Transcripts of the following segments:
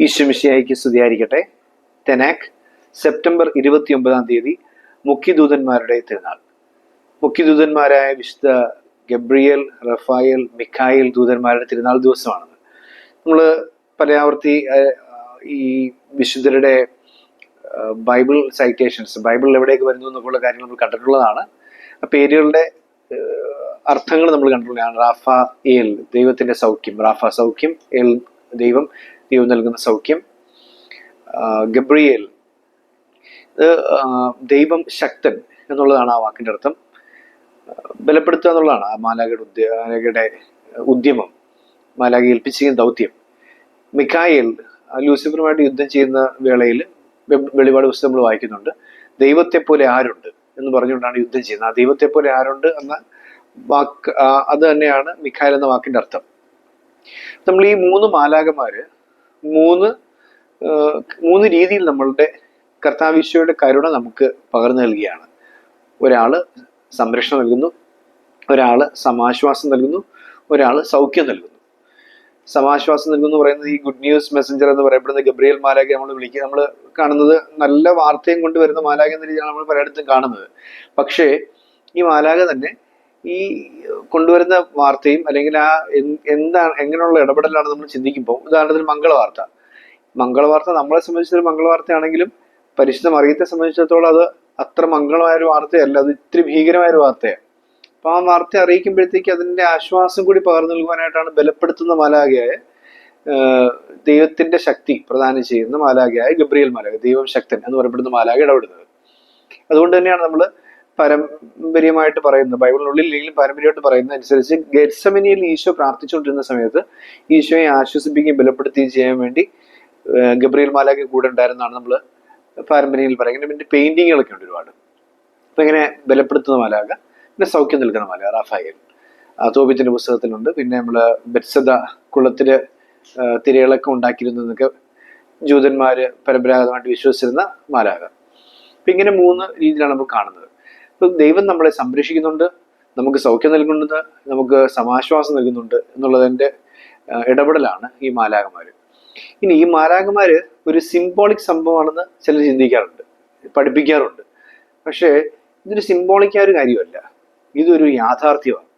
ഈശ്വമിശിയായിക്ക് സ്തുതിയായിരിക്കട്ടെ. തെനാക് സെപ്റ്റംബർ ഇരുപത്തി ഒമ്പതാം തീയതി മുഖ്യദൂതന്മാരുടെ തിരുനാൾ. മുഖ്യദൂതന്മാരായ വിശുദ്ധ ഗബ്രിയൽ റഫായൽ മിഖായൽ ദൂതന്മാരുടെ തിരുനാൾ ദിവസമാണ്. നമ്മൾ പലയാവർത്തി ഈ വിശുദ്ധരുടെ ബൈബിൾ സൈറ്റേഷൻസ് ബൈബിളിൽ എവിടെയൊക്കെ വരുന്നു എന്നൊക്കെയുള്ള കാര്യങ്ങൾ നമ്മൾ കണ്ടിട്ടുള്ളതാണ്. ആ പേരുകളുടെ അർത്ഥങ്ങൾ നമ്മൾ കണ്ടിട്ടുള്ളതാണ്. റാഫ ഏൽ ദൈവത്തിന്റെ സൗഖ്യം. റാഫ സൗഖ്യം ഏൽ ദൈവം. ദൈവം നൽകുന്ന സൗഖ്യം. ഗബ്രിയൽ. ഇത് ദൈവം ശക്തൻ എന്നുള്ളതാണ് ആ വാക്കിന്റെ അർത്ഥം. ബലപ്പെടുത്തുക എന്നുള്ളതാണ് ആ മാലാഖയുടെ ഉദ്യ മാലാഖയുടെ ഉദ്യമം. മാലാഖ ഏൽപ്പിച്ചിരിക്കുന്ന ദൗത്യം. മിക്കായേൽ ലൂസിഫറുമായിട്ട് യുദ്ധം ചെയ്യുന്ന വേളയിൽ വെളിപാട് പുസ്തകം നമ്മൾ വായിക്കുന്നുണ്ട്. ദൈവത്തെ പോലെ ആരുണ്ട് എന്ന് പറഞ്ഞുകൊണ്ടാണ് യുദ്ധം ചെയ്യുന്നത്. ആ ദൈവത്തെ പോലെ ആരുണ്ട് എന്ന വാക്ക് അത് തന്നെയാണ് മിഖായൽ എന്ന വാക്കിന്റെ അർത്ഥം. നമ്മൾ ഈ മൂന്ന് മാലാകമാര് മൂന്ന് മൂന്ന് രീതിയിൽ നമ്മളുടെ കർത്താവിശ്വയുടെ കരുണ നമുക്ക് പകർന്നു നൽകുകയാണ് ഒരാൾ സംരക്ഷണം നൽകുന്നു ഒരാൾ സമാശ്വാസം നൽകുന്നു ഒരാൾ സൗഖ്യം നൽകുന്നു. സമാശ്വാസം നൽകുന്നു പറയുന്നത് ഈ ഗുഡ് ന്യൂസ് മെസ്സഞ്ചർ എന്ന് പറയപ്പെടുന്ന ഗബ്രിയൽ മാലാഖ നമ്മൾ വിളിക്കുക നമ്മൾ കാണുന്നത് നല്ല വാർത്തയും കൊണ്ടുവരുന്ന മാലാഖ എന്ന രീതിയാണ് നമ്മൾ പലയിടത്തും കാണുന്നത്. പക്ഷേ ഈ മാലാഖ തന്നെ ഈ കൊണ്ടുവരുന്ന വാർത്തയും അല്ലെങ്കിൽ ആ എന്താണ് എങ്ങനെയുള്ള ഇടപെടലാണ് നമ്മൾ ചിന്തിക്കുമ്പോൾ ഉദാഹരണത്തിന് മംഗള വാർത്ത മംഗള വാർത്ത നമ്മളെ സംബന്ധിച്ചൊരു മംഗളവാർത്തയാണെങ്കിലും പരിശുദ്ധ അറിയത്തെ സംബന്ധിച്ചിടത്തോളം അത് അത്ര മംഗളമായ ഒരു വാർത്തയല്ല അത് ഇത്തിരി ഭീകരമായ ഒരു വാർത്തയാണ്. അപ്പൊ ആ വാർത്ത അറിയിക്കുമ്പോഴത്തേക്ക് അതിന്റെ ആശ്വാസം കൂടി പകർന്നു നൽകുവാനായിട്ടാണ് ബലപ്പെടുത്തുന്ന മാലാഖയായ ദൈവത്തിന്റെ ശക്തി പ്രദാനം ചെയ്യുന്ന മാലാഖയായ ഗബ്രിയൽ മാലാഖ ദൈവം ശക്തൻ എന്ന് പറയപ്പെടുന്ന മാലാഖ ഇടപെടുന്നത്. അതുകൊണ്ട് തന്നെയാണ് നമ്മൾ പാരമ്പര്യമായിട്ട് പറയുന്നത് ബൈബിളിനുള്ളിൽ ഇല്ലെങ്കിലും പാരമ്പര്യമായിട്ട് പറയുന്ന അനുസരിച്ച് ഗെറ്റ്സമിനിയിൽ ഈശോ പ്രാർത്ഥിച്ചുകൊണ്ടിരുന്ന സമയത്ത് ഈശോയെ ആശ്വസിപ്പിക്കുകയും ബലപ്പെടുത്തുകയും ചെയ്യാൻ വേണ്ടി ഗബ്രിയൽ മാലാഖ കൂടെ ഉണ്ടായിരുന്നാണ് നമ്മൾ പാരമ്പര്യയിൽ പറയുന്നത്. പിന്നെ പെയിന്റിങ്ങുകളൊക്കെ ഉണ്ട് ഒരുപാട്. അപ്പൊ ഇങ്ങനെ ബലപ്പെടുത്തുന്ന മാലാക പിന്നെ സൗഖ്യം നൽകുന്ന മാലാഖ റാഫായൽ. തോപിത്തിന്റെ പുസ്തകത്തിലുണ്ട്. പിന്നെ നമ്മൾ ബെത്സദ കുളത്തിൽ തിരകളൊക്കെ ഉണ്ടാക്കിയിരുന്നതൊക്കെ ജൂതന്മാര് പരമ്പരാഗതമായിട്ട് വിശ്വസിച്ചിരുന്ന മാലാക അപ്പൊ ഇങ്ങനെ മൂന്ന് രീതിയിലാണ് നമ്മൾ കാണുന്നത്. ഇപ്പൊ ദൈവം നമ്മളെ സംരക്ഷിക്കുന്നുണ്ട് നമുക്ക് സൗഖ്യം നൽകുന്നുണ്ട് നമുക്ക് സമാശ്വാസം നൽകുന്നുണ്ട് എന്നുള്ളതിന്റെ ഇടപെടലാണ് ഈ മാലാകമാര് ഇനി ഈ മാലാകമാര് ഒരു സിംബോളിക് സംഭവമാണെന്ന് ചിലർ ചിന്തിക്കാറുണ്ട് പഠിപ്പിക്കാറുണ്ട്. പക്ഷേ ഇതൊരു സിംബോളിക് ആയ ഒരു കാര്യമല്ല ഇതൊരു യാഥാർത്ഥ്യമാണ്.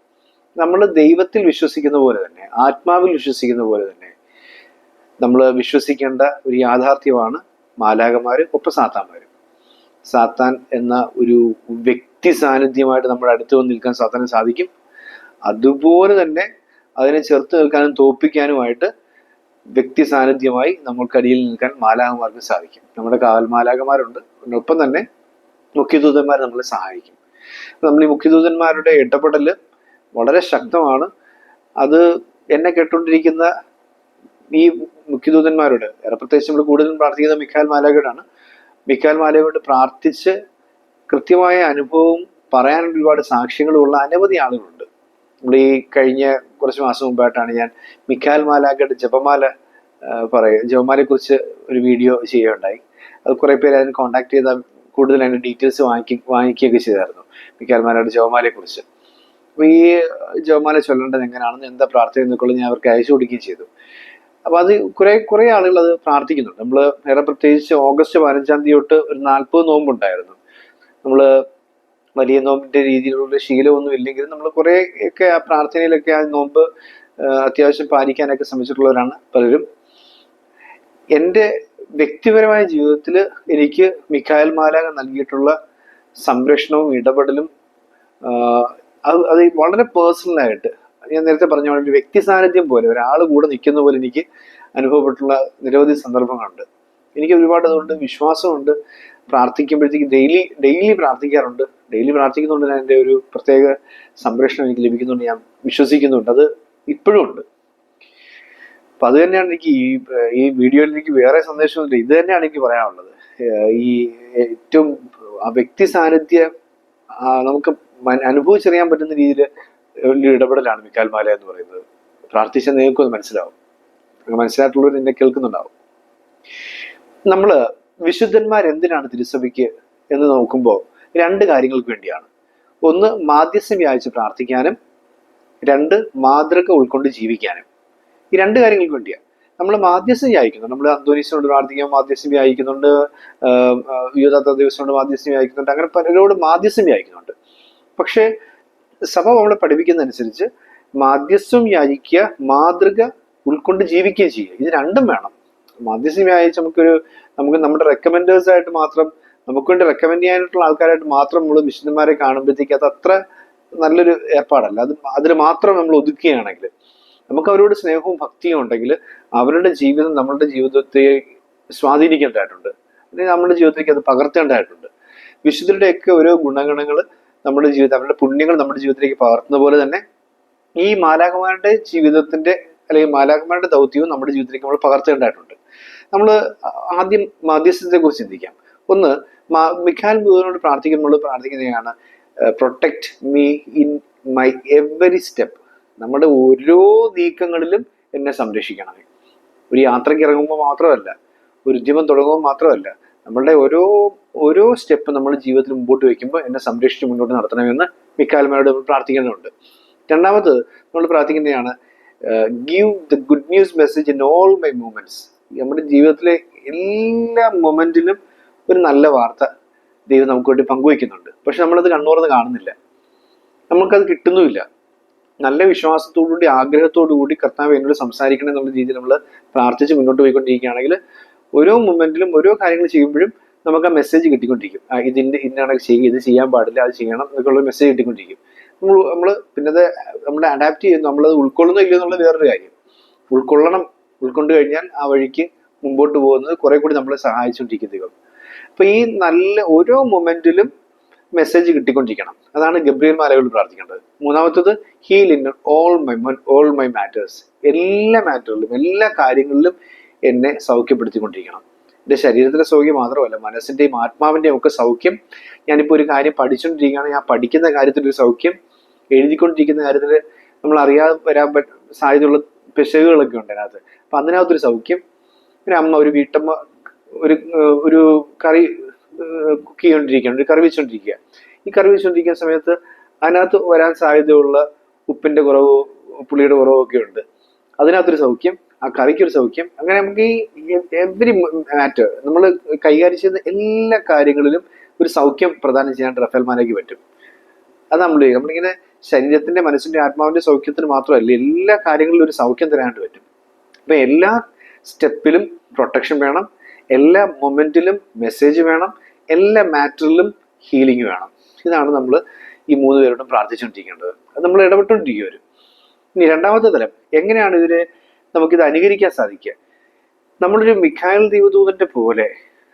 നമ്മൾ ദൈവത്തിൽ വിശ്വസിക്കുന്ന പോലെ തന്നെ ആത്മാവിൽ വിശ്വസിക്കുന്ന പോലെ തന്നെ നമ്മൾ വിശ്വസിക്കേണ്ട ഒരു യാഥാർത്ഥ്യമാണ് മാലാകമാർ ഒപ്പം സാത്താന്മാര്. സാത്താൻ എന്ന ഒരു വ്യക്തി സാന്നിധ്യമായിട്ട് നമ്മുടെ അടുത്ത് വന്ന് നിൽക്കാൻ സാത്താൻ സാധിക്കും. അതുപോലെ തന്നെ അതിനെ ചെറുത്ത് നിൽക്കാനും തോപ്പിക്കാനുമായിട്ട് വ്യക്തി സാന്നിധ്യമായി നമ്മൾക്കടിയിൽ നിൽക്കാൻ മാലാകന്മാർക്ക് സാധിക്കും. നമ്മുടെ കാവൽ മാലാകന്മാരുണ്ട് ഒപ്പം തന്നെ മുഖ്യദൂതന്മാർ നമ്മളെ സഹായിക്കും. നമ്മൾ ഈ മുഖ്യദൂതന്മാരുടെ ഇടപെടൽ വളരെ ശക്തമാണ്. അത് എന്നെ കേട്ടുകൊണ്ടിരിക്കുന്ന ഈ മുഖ്യദൂതന്മാരുടെ പ്രത്യേകിച്ച് നമ്മൾ കൂടുതലും പ്രാർത്ഥിക്കുന്ന മിഖാൽ മാലകയോടാണ് മിഖാൽ മാലയോട് പ്രാർത്ഥിച്ച് കൃത്യമായ അനുഭവവും പറയാൻ ഒരുപാട് സാക്ഷ്യങ്ങളുമുള്ള അനവധി ആളുകളുണ്ട്. നമ്മൾ ഈ കഴിഞ്ഞ കുറച്ച് മാസം മുമ്പായിട്ടാണ് ഞാൻ മിക്കാൽ മാലാഖയുടെ ജപമാല പറയുക ജപമാലയെ കുറിച്ച് ഒരു വീഡിയോ ചെയ്യുകയുണ്ടായി. അത് കുറേ പേര് അതിന് കോൺടാക്ട് ചെയ്ത കൂടുതൽ അതിന് ഡീറ്റെയിൽസ് വാങ്ങിക്ക വാങ്ങിക്കുകയൊക്കെ ചെയ്തായിരുന്നു മിക്കാൽ മാലയുടെ ജപമാലയെ കുറിച്ച് അപ്പൊ ഈ ജപമാല ചൊല്ലേണ്ടത് എങ്ങനെയാണെന്ന് എന്താ പ്രാർത്ഥന എന്നൊക്കെ ഞാൻ അവർക്ക് അയച്ചു കൊടുക്കുകയും ചെയ്തു. അപ്പൊ അത് കുറെ കുറെ ആളുകൾ അത് പ്രാർത്ഥിക്കുന്നുണ്ട്. നമ്മൾ വേറെ പ്രത്യേകിച്ച് ഓഗസ്റ്റ് പതിനഞ്ചാം തീയതി തൊട്ട് ഒരു നാൽപ്പത് നോമ്പുണ്ടായിരുന്നു നമ്മൾ വലിയ നോമ്പിന്റെ രീതിയിലുള്ള ശീലമൊന്നും ഇല്ലെങ്കിലും നമ്മൾ കുറെ ഒക്കെ ആ പ്രാർത്ഥനയിലൊക്കെ ആ നോമ്പ് അത്യാവശ്യം പാലിക്കാനൊക്കെ ശ്രമിച്ചിട്ടുള്ളവരാണ് പലരും. എന്റെ വ്യക്തിപരമായ ജീവിതത്തിൽ എനിക്ക് മിഖായൽ മാലാക നൽകിയിട്ടുള്ള സംരക്ഷണവും ഇടപെടലും അത് അത് വളരെ പേഴ്സണലായിട്ട് ഞാൻ നേരത്തെ പറഞ്ഞ പോലെ വ്യക്തി സാന്നിധ്യം പോലെ ഒരാൾ കൂടെ നിൽക്കുന്ന പോലെ എനിക്ക് അനുഭവപ്പെട്ടുള്ള നിരവധി സന്ദർഭങ്ങളുണ്ട്. എനിക്ക് ഒരുപാട് അതുകൊണ്ട് വിശ്വാസമുണ്ട്. പ്രാർത്ഥിക്കുമ്പോഴത്തേക്ക് ഡെയിലി ഡെയിലി പ്രാർത്ഥിക്കാറുണ്ട്. ഡെയിലി പ്രാർത്ഥിക്കുന്നുണ്ട് ഞാൻ എന്റെ ഒരു പ്രത്യേക സംരക്ഷണം എനിക്ക് ലഭിക്കുന്നുണ്ട് ഞാൻ വിശ്വസിക്കുന്നുണ്ട്. അത് ഇപ്പോഴും ഉണ്ട്. അപ്പൊ അത് തന്നെയാണ് എനിക്ക് ഈ ഈ വീഡിയോയിൽ എനിക്ക് വേറെ സന്ദേശമൊന്നുമില്ല ഇത് തന്നെയാണ് എനിക്ക് പറയാനുള്ളത്. ഈ ഏറ്റവും ആ വ്യക്തി സാന്നിധ്യം നമുക്ക് അനുഭവിച്ചറിയാൻ പറ്റുന്ന രീതിയിൽ വലിയ ഇടപെടലാണ് മിക്കാൽ മാല എന്ന് പറയുന്നത്. പ്രാർത്ഥിച്ച നിങ്ങൾക്ക് അത് മനസ്സിലാവും. മനസ്സിലായിട്ടുള്ളവർ എന്നെ കേൾക്കുന്നുണ്ടാവും. നമ്മൾ വിശുദ്ധന്മാർ എന്തിനാണ് തിരുസഭയ്ക്ക് എന്ന് നോക്കുമ്പോൾ രണ്ട് കാര്യങ്ങൾക്ക് വേണ്ടിയാണ്. ഒന്ന് മാധ്യസ്ഥം വ്യാഴ്ച പ്രാർത്ഥിക്കാനും രണ്ട് മാതൃക ഉൾക്കൊണ്ട് ജീവിക്കാനും. ഈ രണ്ട് കാര്യങ്ങൾക്ക് വേണ്ടിയാണ്. നമ്മൾ മാധ്യസ്ഥം വ്യായിക്കുന്നു നമ്മൾ അന്തോനീസിനോട് പ്രാർത്ഥിക്കാൻ മാധ്യസ്ഥം വ്യായിക്കുന്നുണ്ട് യുവദാത്ത ദിവസനോട് മാധ്യസ്ഥം വ്യായിക്കുന്നുണ്ട് അങ്ങനെ പലരോട് മാധ്യസ്ഥം വ്യായിക്കുന്നുണ്ട് പക്ഷേ സഭ നമ്മളെ പഠിപ്പിക്കുന്നതനുസരിച്ച് മാധ്യസ്ഥം യാചിക്കുക മാതൃക ഉൾക്കൊണ്ട് ജീവിക്കുകയും ചെയ്യുക. ഇത് രണ്ടും വേണം. മാധ്യസ്ഥം യാചിച്ച് നമുക്കൊരു നമുക്ക് നമ്മുടെ റെക്കമെൻഡേഴ്സ് ആയിട്ട് മാത്രം നമുക്ക് വേണ്ടി റെക്കമെൻഡ് ചെയ്യാനായിട്ടുള്ള ആൾക്കാരായിട്ട് മാത്രം നമ്മൾ വിശുദ്ധന്മാരെ കാണുമ്പോഴത്തേക്ക് അത് അത്ര നല്ലൊരു ഏർപ്പാടല്ല. അത് അതിൽ മാത്രം നമ്മൾ ഒതുക്കുകയാണെങ്കിൽ നമുക്ക് അവരോട് സ്നേഹവും ഭക്തിയും ഉണ്ടെങ്കിൽ അവരുടെ ജീവിതം നമ്മളുടെ ജീവിതത്തെ സ്വാധീനിക്കേണ്ടതായിട്ടുണ്ട്. അല്ലെങ്കിൽ നമ്മുടെ ജീവിതത്തിലേക്ക് അത് പകർത്തേണ്ടതായിട്ടുണ്ട്. വിശുദ്ധരുടെയൊക്കെ ഓരോ ഗുണഗണങ്ങൾ നമ്മുടെ ജീവിതം അവരുടെ പുണ്യങ്ങൾ നമ്മുടെ ജീവിതത്തിലേക്ക് പകർത്തുന്ന പോലെ തന്നെ ഈ മാലാഖമാരുടെ ജീവിതത്തിന്റെ അല്ലെങ്കിൽ മാലാഖമാരുടെ ദൗത്യവും നമ്മുടെ ജീവിതത്തിലേക്ക് നമ്മൾ പകർത്തേണ്ടതായിട്ടുണ്ട് നമ്മൾ ആദ്യം മധ്യസ്ഥത്തെ കുറിച്ച് ചിന്തിക്കാം. ഒന്ന് മിഖാൽ ബുധനോട് പ്രാർത്ഥിക്കുമ്പോൾ പ്രാർത്ഥിക്കുന്നതാണ് protect me in my every step നമ്മുടെ ഓരോ നീക്കങ്ങളിലും എന്നെ സംരക്ഷിക്കണമേ. ഒരു യാത്രയ്ക്ക് ഇറങ്ങുമ്പോൾ മാത്രമല്ല ഒരു ഉദ്യമം തുടങ്ങുമ്പോൾ മാത്രമല്ല നമ്മളുടെ ഓരോ ഓരോ സ്റ്റെപ്പ് നമ്മൾ ജീവിതത്തിൽ മുമ്പോട്ട് വയ്ക്കുമ്പോൾ എന്നെ സംരക്ഷിച്ച് മുന്നോട്ട് നടത്തണമെന്ന് മിക്കാൽമാരോട് നമ്മൾ പ്രാർത്ഥിക്കേണ്ടതുണ്ട് രണ്ടാമത് നമ്മൾ പ്രാർത്ഥിക്കുന്നതാണ് give the good news message in all my moments നമ്മുടെ ജീവിതത്തിലെ എല്ലാ മൊമെന്റിലും ഒരു നല്ല വാർത്ത ദൈവം നമുക്ക് വേണ്ടി പങ്കുവയ്ക്കുന്നുണ്ട്. പക്ഷെ നമ്മളത് കണ്ണൂർന്ന് കാണുന്നില്ല. നമുക്കത് കിട്ടുന്നുമില്ല. നല്ല വിശ്വാസത്തോടുകൂടി ആഗ്രഹത്തോടു കൂടി കർത്താവ് എന്നോട് സംസാരിക്കണം എന്നുള്ള രീതിയിൽ നമ്മൾ പ്രാർത്ഥിച്ച് മുന്നോട്ട് പോയിക്കൊണ്ടിരിക്കുകയാണെങ്കിൽ ഓരോ മൊമെന്റിലും ഓരോ കാര്യങ്ങൾ ചെയ്യുമ്പോഴും നമുക്ക് ആ മെസ്സേജ് കിട്ടിക്കൊണ്ടിരിക്കും. ഇതിന്റെ ഇന്നാണ് ചെയ്യുക ഇത് ചെയ്യാൻ പാടില്ല അത് ചെയ്യണം എന്നൊക്കെയുള്ള മെസ്സേജ് കിട്ടിക്കൊണ്ടിരിക്കും. നമ്മൾ നമ്മൾ പിന്നെ അത് നമ്മൾ അഡാപ്റ്റ് ചെയ്യുന്നു നമ്മളത് ഉൾക്കൊള്ളുന്നോ ഇല്ലയോ എന്നുള്ള വേറൊരു കാര്യം. ഉൾക്കൊള്ളണം ഉൾക്കൊണ്ട് കഴിഞ്ഞാൽ ആ വഴിക്ക് മുമ്പോട്ട് പോകുന്നത് കുറെ കൂടി നമ്മളെ സഹായിച്ചുകൊണ്ടിരിക്കും ദൈവം. അപ്പൊ ഈ നല്ല ഓരോ മൊമെന്റിലും മെസ്സേജ് കിട്ടിക്കൊണ്ടിരിക്കണം. അതാണ് ഗബ്രിയൽ മാലകൾ പ്രാർത്ഥിക്കേണ്ടത്. മൂന്നാമത്തത് heal in all my all my matters എല്ലാ മാറ്ററിലും എല്ലാ കാര്യങ്ങളിലും എന്നെ സൗഖ്യപ്പെടുത്തിക്കൊണ്ടിരിക്കണം. എന്റെ ശരീരത്തിന്റെ സൗഖ്യം മാത്രമല്ല മനസ്സിന്റെയും ആത്മാവിന്റെയും ഒക്കെ സൗഖ്യം. ഞാനിപ്പോൾ ഒരു കാര്യം പഠിച്ചുകൊണ്ടിരിക്കുകയാണ് ഞാൻ പഠിക്കുന്ന കാര്യത്തിന്റെ ഒരു സൗഖ്യം എഴുതിക്കൊണ്ടിരിക്കുന്ന കാര്യത്തിൽ നമ്മൾ അറിയാതെ വരാൻ പറ്റ സാധ്യതയുള്ള പിശകുകളൊക്കെ ഉണ്ട് അതിനകത്ത്. അപ്പം അതിനകത്തൊരു സൗഖ്യം. പിന്നെ അമ്മ ഒരു വീട്ടമ്മ ഒരു ഒരു കറി കുക്ക് ചെയ്തുകൊണ്ടിരിക്കുകയാണ് ഒരു കറി വെച്ചുകൊണ്ടിരിക്കുക ഈ കറി വെച്ചുകൊണ്ടിരിക്കുന്ന സമയത്ത് അതിനകത്ത് വരാൻ സാധ്യതയുള്ള ഉപ്പിന്റെ കുറവോ പുളിയുടെ കുറവോ ഒക്കെ ഉണ്ട്. അതിനകത്തൊരു സൗഖ്യം. ആ കറിക്കൊരു സൗഖ്യം. അങ്ങനെ നമുക്ക് ഈ എവറി മാറ്റർ നമ്മൾ കൈകാര്യം ചെയ്യുന്ന എല്ലാ കാര്യങ്ങളിലും ഒരു സൗഖ്യം പ്രദാനം ചെയ്യാൻ റഫേൽമാനേക്ക് പറ്റും. അത് നമ്മൾ നമ്മളിങ്ങനെ ശരീരത്തിന്റെ മനസ്സിന്റെ ആത്മാവിന്റെ സൗഖ്യത്തിന് മാത്രമല്ല എല്ലാ കാര്യങ്ങളിലും ഒരു സൗഖ്യം തരാനായിട്ട് പറ്റും. അപ്പൊ എല്ലാ സ്റ്റെപ്പിലും പ്രൊട്ടക്ഷൻ വേണം. എല്ലാ മൊമെന്റിലും മെസ്സേജ് വേണം. എല്ലാ മാറ്ററിലും ഹീലിംഗ് വേണം. ഇതാണ് നമ്മൾ ഈ മൂന്ന് പേരോടും പ്രാർത്ഥിച്ചുകൊണ്ടിരിക്കേണ്ടത്. അത് നമ്മൾ ഇടപെട്ടുകൊണ്ടിരിക്കും ഇനി രണ്ടാമത്തെ തലം. എങ്ങനെയാണ് ഇതിനെ നമുക്കിത് അനുകരിക്കാൻ സാധിക്കുക. നമ്മളൊരു മിഖായൽ ദൈവദൂതന്റെ പോലെ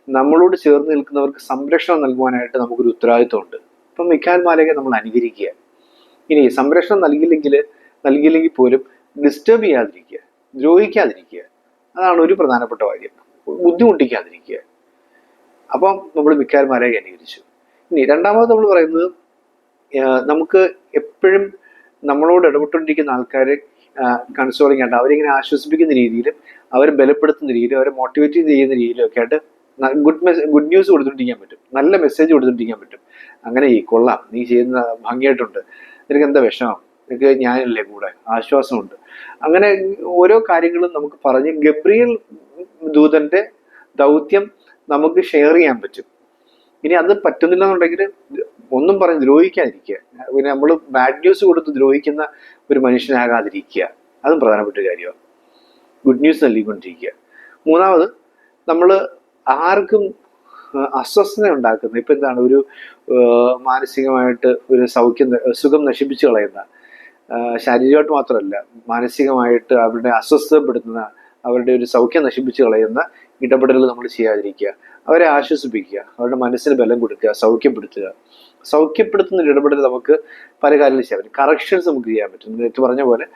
നമ്മളോട് ചേർന്ന് നിൽക്കുന്നവർക്ക് സംരക്ഷണം നൽകുവാനായിട്ട് നമുക്കൊരു ഉത്തരവാദിത്വമുണ്ട്. അപ്പം മിഖായൽ മാലയെ നമ്മൾ അനുകരിക്കുക. ഇനി സംരക്ഷണം നൽകിയില്ലെങ്കിൽ നൽകിയില്ലെങ്കിൽ പോലും ഡിസ്റ്റർബ് ചെയ്യാതിരിക്കുക ദ്രോഹിക്കാതിരിക്കുക. അതാണ് ഒരു പ്രധാനപ്പെട്ട കാര്യം. ബുദ്ധിമുട്ടിക്കാതിരിക്കുക. അപ്പം നമ്മൾ മിക്കാൽമാരെ അനുകരിച്ചു. ഇനി രണ്ടാമത് നമ്മൾ പറയുന്നത് നമുക്ക് എപ്പോഴും നമ്മളോട് ഇടപെട്ടുകൊണ്ടിരിക്കുന്ന ആൾക്കാരെ കൺസോളിങ് ആയിട്ട് അവരിങ്ങനെ ആശ്വസിപ്പിക്കുന്ന രീതിയിലും അവരെ ബലപ്പെടുത്തുന്ന രീതിയിലും അവരെ മോട്ടിവേറ്റ് ചെയ്യുന്ന രീതിയിലും ഒക്കെ ആയിട്ട് ഗുഡ് മെസ്സേജ് ഗുഡ് ന്യൂസ് കൊടുത്തുകൊണ്ടിരിക്കാൻ പറ്റും. നല്ല മെസ്സേജ് കൊടുത്തുകൊണ്ടിരിക്കാൻ പറ്റും. അങ്ങനെ ഈ കൊള്ളാം. നീ ചെയ്യുന്ന ഭംഗിയായിട്ടുണ്ട്. നിനക്ക് എന്താ വിഷമം? നിനക്ക് ഞാനല്ലേ കൂടെ? ആശ്വാസമുണ്ട്. അങ്ങനെ ഓരോ കാര്യങ്ങളും നമുക്ക് പറഞ്ഞ് ഗബ്രിയൽ ദൂതന്റെ ദൗത്യം നമുക്ക് ഷെയർ ചെയ്യാൻ പറ്റും. ഇനി അത് പറ്റുന്നില്ല എന്നുണ്ടെങ്കിൽ ഒന്നും പറഞ്ഞ് ദ്രോഹിക്കാതിരിക്കുക. പിന്നെ നമ്മൾ ബാഡ് ന്യൂസ് കൊടുത്ത് ദ്രോഹിക്കുന്ന ഒരു മനുഷ്യനാകാതിരിക്കുക. അതും പ്രധാനപ്പെട്ട കാര്യമാണ്. ഗുഡ് ന്യൂസ് നൽകിക്കൊണ്ടിരിക്കുക. മൂന്നാമത് നമ്മൾ ആർക്കും അസ്വസ്ഥത ഉണ്ടാക്കുന്ന ഇപ്പം എന്താണ് ഒരു മാനസികമായിട്ട് ഒരു സൗഖ്യം സുഖം നശിപ്പിച്ചു കളയുന്ന ശാരീരികമായിട്ട് മാത്രമല്ല മാനസികമായിട്ട് അവരുടെ അസ്വസ്ഥപ്പെടുത്തുന്ന അവരുടെ ഒരു സൗഖ്യം നശിപ്പിച്ചു കളയുന്ന ഇടപെടലുകൾ നമ്മൾ ചെയ്യാതിരിക്കുക. അവരെ ആശ്വസിപ്പിക്കുക. അവരുടെ മനസ്സിന് ബലം കൊടുക്കുക സൗഖ്യപ്പെടുത്തുക. സൗഖ്യപ്പെടുത്തുന്ന ഒരു ഇടപെടൽ നമുക്ക് പല കാര്യങ്ങളും ചെയ്യാൻ പറ്റും. കറക്ഷൻസ് നമുക്ക് ചെയ്യാൻ പറ്റും. നേരത്തെ പറഞ്ഞ പോലെ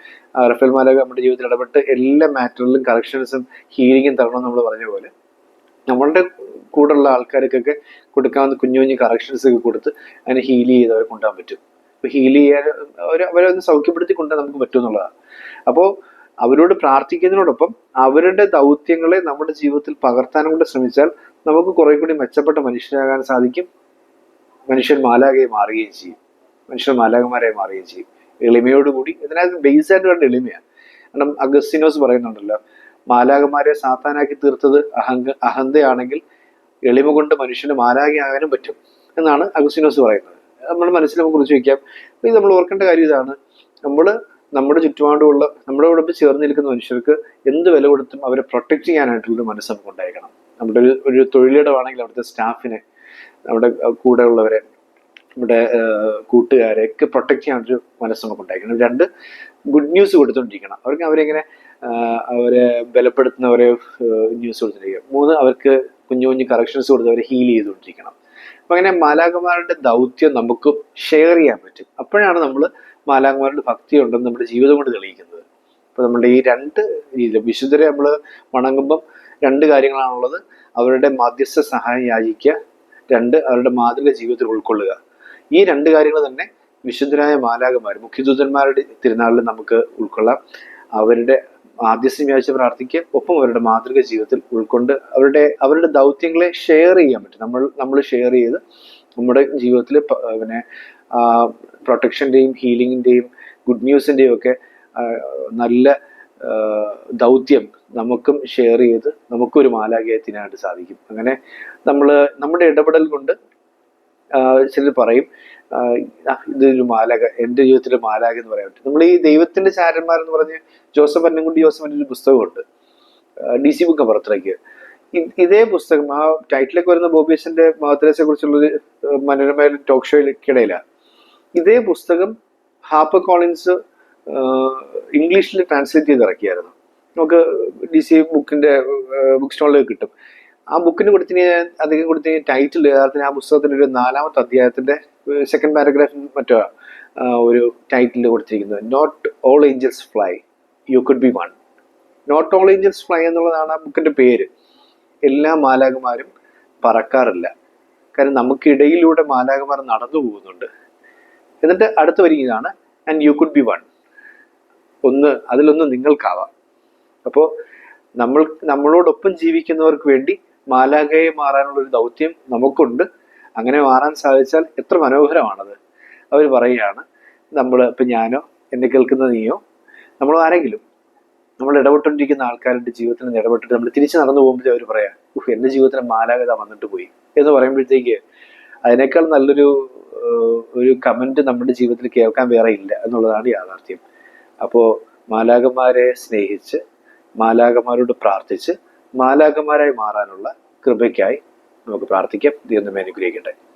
റഫേൽ മാലക നമ്മുടെ ജീവിതത്തിൽ ഇടപെട്ട് എല്ലാ മാറ്ററിലും കറക്ഷൻസും ഹീലിങ്ങും തരണം നമ്മൾ പറഞ്ഞ പോലെ നമ്മളുടെ കൂടെയുള്ള ആൾക്കാർക്കൊക്കെ കൊടുക്കാവുന്ന കുഞ്ഞു കുഞ്ഞു കറക്ഷൻസ് ഒക്കെ കൊടുത്ത് അതിനെ ഹീൽ ചെയ്ത് അവരെ കൊണ്ടുപോകാൻ പറ്റും. ഹീൽ ചെയ്യാൻ അവർ അവരെ ഒന്ന് സൗഖ്യപ്പെടുത്തി കൊണ്ടുപോകാൻ നമുക്ക് പറ്റും എന്നുള്ളതാണ്. അപ്പോൾ അവരോട് പ്രാർത്ഥിക്കുന്നതിനോടൊപ്പം അവരുടെ ദൗത്യങ്ങളെ നമ്മുടെ ജീവിതത്തിൽ പകർത്താനും കൂടെ ശ്രമിച്ചാൽ നമുക്ക് കുറെ കൂടി മെച്ചപ്പെട്ട മനുഷ്യരാകാൻ സാധിക്കും. മനുഷ്യൻ മാലാകയെ മാറുകയും ചെയ്യും. മനുഷ്യർ മാലാകന്മാരെ മാറുകയും ചെയ്യും. എളിമയോടുകൂടി ഇതിനകത്ത് ബേസ് ആയിട്ട് വേണ്ട എളിമയാണ്. കാരണം അഗസ്റ്റിനോസ് പറയുന്നുണ്ടല്ലോ മാലാകന്മാരെ സാത്താനാക്കി തീർത്തത് അഹങ്ക അഹന്തയാണെങ്കിൽ എളിമ കൊണ്ട് മനുഷ്യന് മാലാകയാകാനും പറ്റും എന്നാണ് അഗസ്റ്റിനോസ് പറയുന്നത്. നമ്മുടെ മനസ്സിൽ നമുക്ക് കുറിച്ച് വയ്ക്കാം. ഇത് നമ്മൾ ഓർക്കേണ്ട കാര്യം ഇതാണ്. നമ്മൾ നമ്മുടെ ചുറ്റുപാടുമുള്ള നമ്മുടെ കൂടെ ചേർന്ന് നിൽക്കുന്ന മനുഷ്യർക്ക് എന്ത് വില കൊടുത്തും അവരെ പ്രൊട്ടക്ട് ചെയ്യാനായിട്ടുള്ളൊരു മനസ്സ് നമുക്ക് ഉണ്ടായിരിക്കണം. നമ്മുടെ ഒരു ഒരു തൊഴിലിടമാണെങ്കിൽ അവിടുത്തെ സ്റ്റാഫിനെ നമ്മുടെ കൂടെ ഉള്ളവരെ നമ്മുടെ കൂട്ടുകാരെ ഒക്കെ പ്രൊട്ടക്ട് ചെയ്യാനൊരു മനസ്സ് നമുക്ക് ഉണ്ടായിരിക്കണം രണ്ട് ഗുഡ് ന്യൂസ് കൊടുത്തുകൊണ്ടിരിക്കണം അവർക്ക് അവരെങ്ങനെ അവരെ ബലപ്പെടുത്തുന്നവരെ ന്യൂസ് കൊടുത്തിരിക്കുക. മൂന്ന് അവർക്ക് കുഞ്ഞു കുഞ്ഞു കറക്ഷൻസ് കൊടുത്ത് അവരെ ഹീൽ ചെയ്തുകൊണ്ടിരിക്കണം. അപ്പം അങ്ങനെ മാലാകുമാരുടെ ദൗത്യം നമുക്ക് ഷെയർ ചെയ്യാൻ പറ്റും. അപ്പോഴാണ് നമ്മൾ മാലാകന്മാരുടെ ഭക്തി ഉണ്ടെന്ന് നമ്മുടെ ജീവിതം കൊണ്ട് തെളിയിക്കുന്നത്. അപ്പോൾ നമ്മുടെ ഈ രണ്ട് രീതിയിൽ വിശുദ്ധരെ നമ്മൾ വണങ്ങുമ്പം രണ്ട് കാര്യങ്ങളാണുള്ളത്. അവരുടെ മധ്യസ്ഥ സഹായം യാചിക്കുക. രണ്ട് അവരുടെ മാതൃക ജീവിതത്തിൽ ഉൾക്കൊള്ളുക. ഈ രണ്ട് കാര്യങ്ങൾ തന്നെ വിശുദ്ധരായ മാലാകന്മാർ മുഖ്യദൂതന്മാരുടെ തിരുനാളിൽ നമുക്ക് ഉൾക്കൊള്ളാം. അവരുടെ ആദ്യസ്ഥം വ്യാഴ്ച പ്രാർത്ഥിക്കുക. ഒപ്പം അവരുടെ മാതൃക ജീവിതത്തിൽ ഉൾക്കൊണ്ട് അവരുടെ അവരുടെ ദൗത്യങ്ങളെ ഷെയർ ചെയ്യാൻ പറ്റും. നമ്മൾ നമ്മൾ ഷെയർ ചെയ്ത് നമ്മുടെ ജീവിതത്തിൽ പിന്നെ പ്രൊട്ടക്ഷന്റെയും ഹീലിങ്ങിന്റെയും ഗുഡ് ന്യൂസിന്റെയും ഒക്കെ നല്ല ദൗത്യം നമുക്കും ഷെയർ ചെയ്ത് നമുക്കൊരു മാലാഖ്യത്തിനായിട്ട് സാധിക്കും. അങ്ങനെ നമ്മൾ നമ്മുടെ ഇടപെടൽ കൊണ്ട് ചിലർ പറയും ഇതൊരു മാലാക എന്റെ ജീവിതത്തിലെ മാലാക എന്ന് പറയാൻ പറ്റും. നമ്മൾ ഈ ദൈവത്തിന്റെ ചാരന്മാരെന്ന് പറഞ്ഞ് ജോസഫ് അന്നംകുണ്ടി ജോസഫിന്റെ ഒരു പുസ്തകമുണ്ട് ഡി സി ബുക്ക് പുറത്തിറക്കിയ. ഇതേ പുസ്തകം ആ ടൈറ്റിലൊക്കെ വരുന്ന ബോബിയസിന്റെ മഹത്തരസെ കുറിച്ചുള്ള മനോരമ ടോക്ക് ഷോയിലേക്കിടയിലാണ് ഇതേ പുസ്തകം ഹാപ്പർ കോളിൻസ് ഇംഗ്ലീഷിൽ ട്രാൻസ്ലേറ്റ് ചെയ്ത് ഇറക്കിയായിരുന്നു നമുക്ക് ഡി സി ബുക്കിന്റെ ബുക്ക് സ്റ്റോളിൽ കിട്ടും. ആ ബുക്കിന് കൊടുത്തിന് അധികം കൊടുത്തിന് ടൈറ്റിൽ യഥാർത്ഥത്തിൽ ആ പുസ്തകത്തിന്റെ ഒരു നാലാമത്തെ അധ്യായത്തിന്റെ സെക്കൻഡ് പാരഗ്രാഫിൽ മറ്റോ ഒരു ടൈറ്റിൽ കൊടുത്തിരിക്കുന്നത് not all angels fly you could be one not all angels fly എന്നുള്ളതാണ് ആ ബുക്കിന്റെ പേര്. എല്ലാ മാലാകുമാരും പറക്കാറില്ല. കാരണം നമുക്കിടയിലൂടെ മാലാകുമാർ നടന്നു പോകുന്നുണ്ട്. എന്നിട്ട് അടുത്ത വരികയാണ് and you could be one ഒന്ന് അതിലൊന്ന് നിങ്ങൾക്കാവാം. അപ്പോൾ നമ്മൾ നമ്മളോടൊപ്പം ജീവിക്കുന്നവർക്ക് വേണ്ടി മാലാഖയെ മാറാനുള്ള ഒരു ദൗത്യം നമുക്കുണ്ട്. അങ്ങനെ മാറാൻ സാധിച്ചാൽ എത്ര മനോഹരമാണത്. അവർ പറയുകയാണ് നമ്മൾ ഇപ്പം ഞാനോ എന്നെ കേൾക്കുന്ന നീയോ നമ്മൾ ആരെങ്കിലും നമ്മൾ ഇടപെട്ടുകൊണ്ടിരിക്കുന്ന ആൾക്കാരുടെ ജീവിതത്തിൽ ഇടപെട്ടിട്ട് നമ്മൾ തിരിച്ച് നടന്നു പോകുമ്പോഴേ അവർ പറയാം ഉഹ് എന്റെ ജീവിതത്തിൽ മാലാകത വന്നിട്ട് പോയി. എന്ന് പറയുമ്പോഴത്തേക്ക് അതിനേക്കാൾ നല്ലൊരു ഒരു കമന്റ് നമ്മുടെ ജീവിതത്തിൽ കേൾക്കാൻ വേറെ ഇല്ല എന്നുള്ളതാണ് യാഥാർത്ഥ്യം. അപ്പോൾ മാലാകന്മാരെ സ്നേഹിച്ച് മാലാകന്മാരോട് പ്രാർത്ഥിച്ച് മാലാകന്മാരായി മാറാനുള്ള കൃപയ്ക്കായി നമുക്ക് പ്രാർത്ഥിക്കാം. ദൈവം അനുഗ്രഹിക്കട്ടെ.